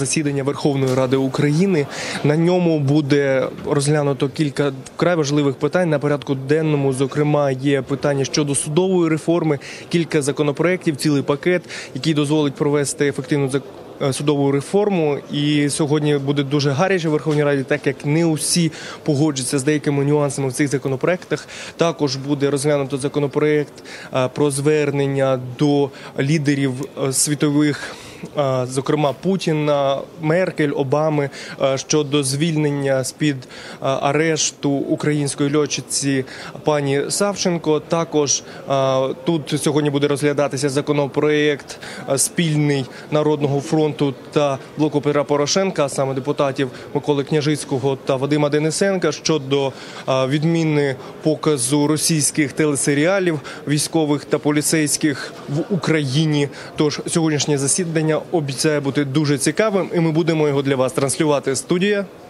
Засідання Верховної Ради України на ньому буде розглянуто кілька вкрай важливих питань на порядку денному. Зокрема, є питання щодо судової реформи, кілька законопроєктів, цілий пакет, який дозволить провести ефективну е, судову реформу. І сьогодні буде дуже гаряче в Верховній Раді, так як не усі погоджуються з деякими нюансами в цих законопроектах. Також буде розглянуто законопроект е, про звернення до лідерів е, світових. Зокрема, Путіна, Меркель, Обами щодо звільнення з під арешту української льотчиці пані Савченко. Також тут сьогодні буде розглядатися законопроект спільний народного фронту та блоку Петра Порошенка, саме депутатів Миколи Княжицького та Вадима Денисенка щодо відміни показу російських телесеріалів військових та поліцейських в Україні. Тож сьогоднішнє засідання обіцяє бути дуже цікавим, і ми будемо його для вас транслювати. Студія.